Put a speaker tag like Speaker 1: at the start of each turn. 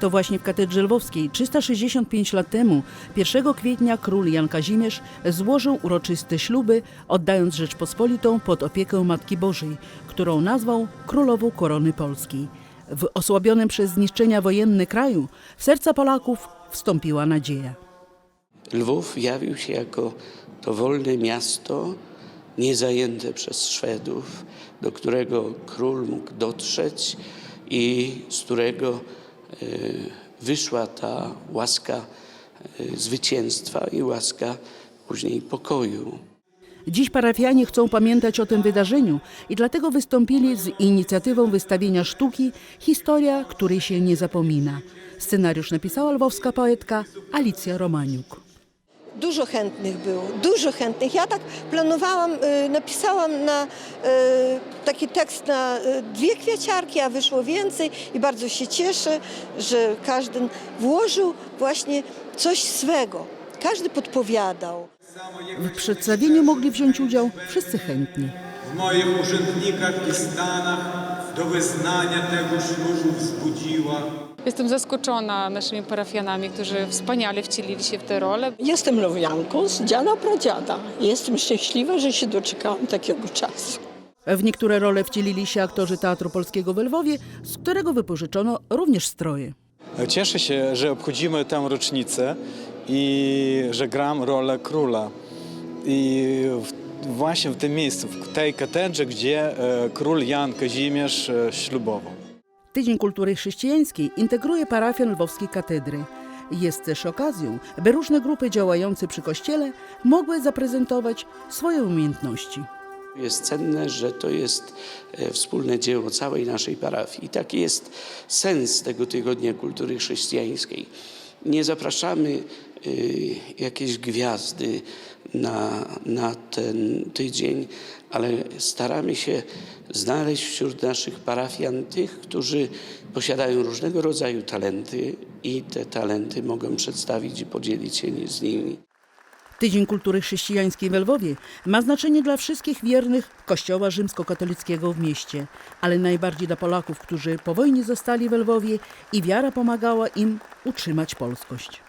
Speaker 1: To właśnie w katedrze lwowskiej 365 lat temu, 1 kwietnia król Jan Kazimierz złożył uroczyste śluby, oddając Rzeczpospolitą pod opiekę Matki Bożej, którą nazwał Królową Korony Polskiej. W osłabionym przez zniszczenia wojenne kraju w serca Polaków wstąpiła nadzieja.
Speaker 2: Lwów jawił się jako to wolne miasto, niezajęte przez Szwedów, do którego król mógł dotrzeć i z którego wyszła ta łaska e, zwycięstwa i łaska później pokoju.
Speaker 1: Dziś parafianie chcą pamiętać o tym wydarzeniu i dlatego wystąpili z inicjatywą wystawienia sztuki Historia, której się nie zapomina. Scenariusz napisała lwowska poetka Alicja Romaniuk.
Speaker 3: Dużo chętnych było, dużo chętnych. Ja tak planowałam, y, napisałam na y, taki tekst na y, dwie kwiaciarki, a wyszło więcej i bardzo się cieszę, że każdy włożył właśnie coś swego. Każdy podpowiadał.
Speaker 1: W przedstawieniu mogli wziąć udział wszyscy chętni.
Speaker 4: w moich urzędnikach i stanach do wyznania tego ślubu wzbudziła.
Speaker 5: Jestem zaskoczona naszymi parafianami, którzy wspaniale wcielili się w tę rolę.
Speaker 6: Jestem Lowianką z dziada pradziada. Jestem szczęśliwa, że się doczekałam takiego czasu.
Speaker 1: W niektóre role wcielili się aktorzy Teatru Polskiego w Lwowie, z którego wypożyczono również stroje.
Speaker 7: Cieszę się, że obchodzimy tę rocznicę i że gram rolę króla. I w, właśnie w tym miejscu, w tej katedrze, gdzie e, król Jan Kazimierz e, ślubował.
Speaker 1: Tydzień Kultury Chrześcijańskiej integruje parafian Lwowskiej Katedry. Jest też okazją, by różne grupy działające przy kościele mogły zaprezentować swoje umiejętności.
Speaker 2: Jest cenne, że to jest e, wspólne dzieło całej naszej parafii. I taki jest sens tego Tygodnia Kultury Chrześcijańskiej. Nie zapraszamy y, jakiejś gwiazdy na, na ten tydzień, ale staramy się znaleźć wśród naszych parafian tych, którzy posiadają różnego rodzaju talenty i te talenty mogą przedstawić i podzielić się z nimi.
Speaker 1: Tydzień Kultury Chrześcijańskiej w Lwowie ma znaczenie dla wszystkich wiernych Kościoła rzymskokatolickiego w mieście, ale najbardziej dla Polaków, którzy po wojnie zostali w Lwowie i wiara pomagała im utrzymać polskość.